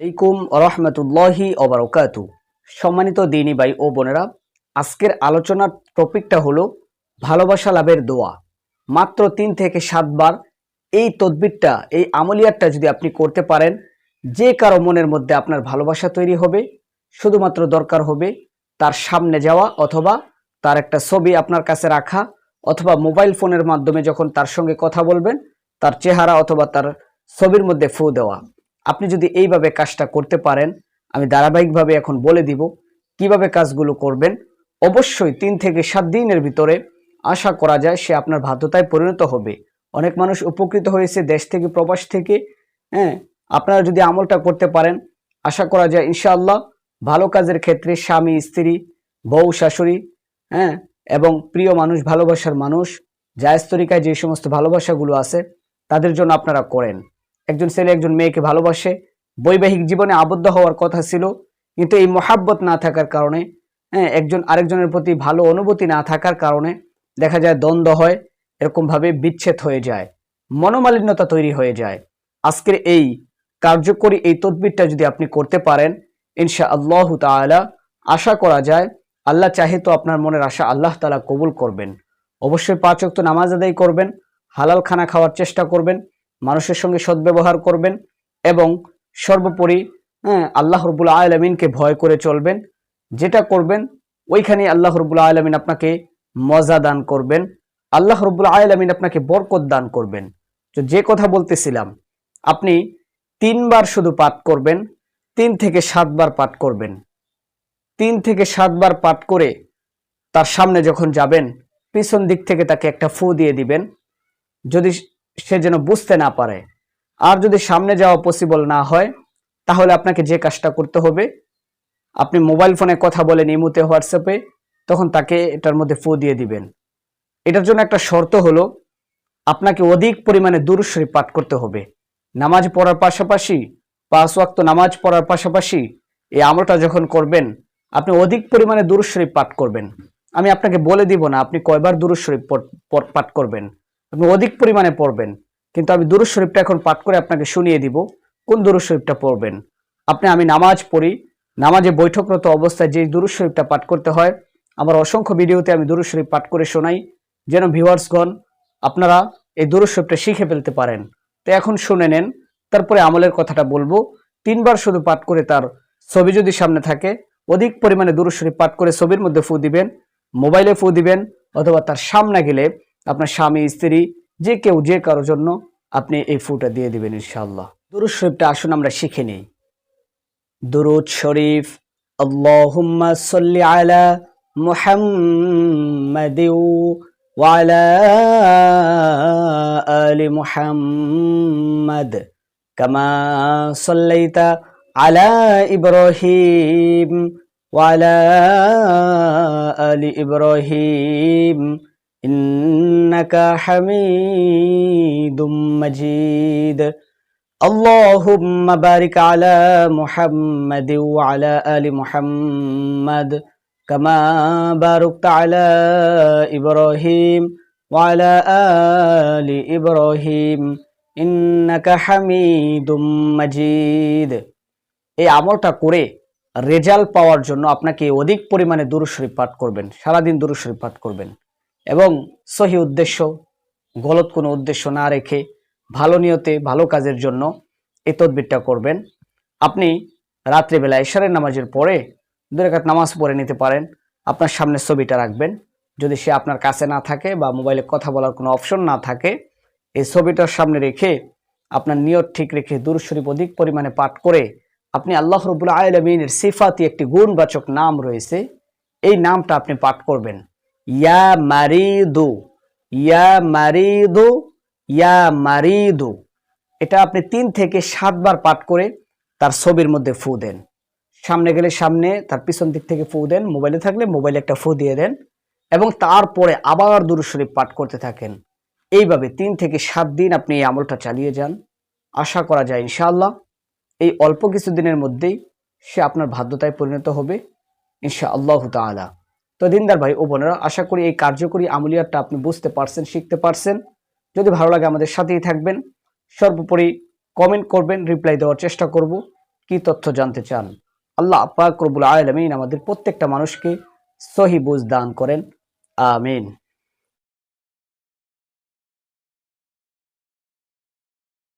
আলাইকুম রহমতুল্লাহি সম্মানিত দিনী ভাই ও বোনেরা, আজকের আলোচনার টপিকটা হলো ভালোবাসা লাভের দোয়া। মাত্র তিন থেকে সাতবার এই তদবিরটা, এই আমলিয়াতটা যদি আপনি করতে পারেন, যে কারও মনের মধ্যে আপনার ভালোবাসা তৈরি হবে, শুধুমাত্র দরকার হবে তার সামনে যাওয়া অথবা তার একটা ছবি আপনার কাছে রাখা অথবা মোবাইল ফোনের মাধ্যমে যখন তার সঙ্গে কথা বলবেন, তার চেহারা অথবা তার ছবির মধ্যে ফু দেওয়া। আপনি যদি এইভাবে কাজটা করতে পারেন, আমি ধারাবাহিকভাবে এখন বলে দিব কীভাবে কাজগুলো করবেন। অবশ্যই তিন থেকে সাত দিনের ভিতরে আশা করা যায় সে আপনার বাধ্যতায় পরিণত হবে। অনেক মানুষ উপকৃত হয়েছে দেশ থেকে, প্রবাস থেকে। হ্যাঁ আপনারা যদি আমলটা করতে পারেন, আশা করা যায় ইনশাআল্লাহ ভালো কাজের ক্ষেত্রে স্বামী, স্ত্রী, বউ, শাশুড়ি হ্যাঁ এবং প্রিয় মানুষ, ভালোবাসার মানুষ, জায়জ তরিকায় যে সমস্ত ভালোবাসাগুলো আছে, তাদের জন্য আপনারা করেন। একজন ছেলে একজন মেয়েকে ভালোবাসে। বৈবাহিক জীবনে আবদ্ধ হওয়ার কথা ছিল, কিন্তু এই মহাব্বত না থাকার কারণে হ্যাঁ একজন আরেকজনের প্রতি ভালো অনুভূতি না থাকার কারণে দেখা যায় দ্বন্দ্ব হয়, এরকমভাবে বিচ্ছেদ হয়ে যায়, মনোমালিন্যতা তৈরি হয়ে যায়। আজকের এই কার্যকরী এই তদবিরটা যদি আপনি করতে পারেন ইনশা আল্লাহ তালা আশা করা যায় আল্লাহ চাহে তো আপনার মনের আশা আল্লাহ তালা কবুল করবেন। অবশ্যই পাঁচ ওয়াক্ত নামাজ আদায় করবেন, হালাল খানা খাওয়ার চেষ্টা করবেন মানুষের সঙ্গে সদ্ব্যবহার করবেন এবং সর্বোপরি হ্যাঁ আল্লাহ রবুল্লা আলমিনকে ভয় করে চলবেন। যেটা করবেন ওইখানে আল্লাহ রবুল্লা আলমিন আপনাকে মজা দান করবেন। আল্লাহ রবুল্লা আলমিন আপনাকে বরকত দান করবেন। তো যে কথা বলতেছিলাম, আপনি তিনবার শুধু পাঠ করবেন, তিন থেকে সাতবার পাঠ করবেন। তিন থেকে সাতবার পাঠ করে তার সামনে যখন যাবেন, পিছন দিক থেকে তাকে একটা ফু দিয়ে দিবেন। যদি সে যেন বুঝতে না পারে। আর যদি সামনে যাওয়া পসিবল না হয়, তাহলে আপনাকে যে কাজটা করতে হবে, আপনি মোবাইল ফোনে কথা বলেন ইমুতে, হোয়াটসঅ্যাপে তখন তাকে এটার মধ্যে ফু দিয়ে দিবেন। এটার জন্য একটা শর্ত হলো, আপনাকে অধিক পরিমাণে দুরুশরী পাঠ করতে হবে। নামাজ পড়ার পাশাপাশি, পাঁচ ওয়াক্ত নামাজ পড়ার পাশাপাশি এই আমলটা যখন করবেন, আপনি অধিক পরিমাণে দুরুশরী পাঠ করবেন। আমি আপনাকে বলে দিব না, আপনি কয়বার দুরুশরী পাঠ করবেন। আপনি অধিক পরিমাণে পড়বেন। কিন্তু আমি দুরুজ শরীফটা এখন পাঠ করে আপনাকে শুনিয়ে দিব, কোন দুরুজ শরীফটা পড়বেন? আপনি, আমি নামাজ পড়ি, নামাজে বৈঠকরত অবস্থায় যে দুরুজ শরীফটা পাঠ করতে হয়, আমার অসংখ্য ভিডিওতে আমি দুরুজ শরীফ পাঠ করে শোনাই। যেন ভিউয়ার্সগণ, আপনারা এই দুরুজ শরীফটা শিখে ফেলতে পারেন। তো এখন শুনে নেন, তারপরে আমলের কথাটা বলব। তিনবার শুধু পাঠ করে তার ছবি যদি সামনে থাকে, অধিক পরিমাণে দুরুজ শরীফ পাঠ করে ছবির মধ্যে ফু দিবেন, মোবাইলে ফু দিবেন, অথবা তার সামনে গেলে আপনার স্বামী, স্ত্রী, যে কেউ, যে কারোর জন্য আপনি এই ফুটা দিয়ে দিবেন ইনশাল্লাহ দুরুদ শরীফটা আসুন আমরা শিখে নিই। দুরুদ শরীফ, আল্লাহুম্মা সাল্লি আলা মুহাম্মাদি ওয়ালা আলি মুহাম্মাদ কামা সাল্লাইতা আলা ইব্রাহিম ওয়ালা আলি ইব্রাহিম إنك حميد مجيد اللهم بارك على محمد وعلى آل محمد كما باركت على إبراهيم وعلى آل إبراهيم إنك حميد مجيد এই আমলটা করে রেজাল্ট পাওয়ার জন্য আপনাকে অধিক পরিমাণে দুরুশরীফ পাঠ করবেন সারাদিন দুরুশরীফ পাঠ করবেন এবং সহি উদ্দেশ্য, গলত কোনো উদ্দেশ্য না রেখে ভালো নিয়তে ভালো কাজের জন্য এই তদবিরটা করবেন। আপনি রাত্রিবেলা ঈশ্বরের নামাজের পরে দুরেকাত নামাজ পড়ে নিতে পারেন। আপনার সামনে ছবিটা রাখবেন। যদি সে আপনার কাছে না থাকে বা মোবাইলে কথা বলার কোনো অপশন না থাকে, এই ছবিটার সামনে রেখে আপনার নিয়ত ঠিক রেখে দূর শরীফ অধিক পরিমাণে পাঠ করে আপনি আল্লাহ রবুল্লা আলমিনের সিফাতি একটি গুণবাচক নাম রয়েছে, এই নামটা আপনি পাঠ করবেন। ইয়া মারিদু ইয়া মারিদু ইয়া মারিদু এটা আপনি তিন থেকে সাতবার পাঠ করে তার ছবির মধ্যে ফু দেন। সামনে গেলে সামনে, তার পিছন দিক থেকে ফু দেন, মোবাইলে থাকলে মোবাইলে একটা ফু দিয়ে দেন এবং তারপরে আবার দুরুশরীফ পাঠ করতে থাকেন। এইভাবে তিন থেকে সাত দিন আপনি এই আমলটা চালিয়ে যান। আশা করা যায় ইনশাআল্লাহ এই অল্প কিছু দিনের মধ্যেই সে আপনার বাধ্যতায় পরিণত হবে। ইনশা আল্লাহ তালা তো দিনদার ভাই ও বোনেরা, আশা করি এই কার্যকরী আমলিয়াতটা আপনি বুঝতে পারছেন, শিখতে পারছেন। যদি ভালো লাগে আমাদের সাথেই থাকবেন, সর্বোপরি কমেন্ট করবেন রিপ্লাই দেওয়ার চেষ্টা করব। কি তথ্য জানতে চান? আল্লাহ পাক করবুল আলমিন আমাদের প্রত্যেকটা মানুষকে সহি বুঝ দান করেন। আমিন।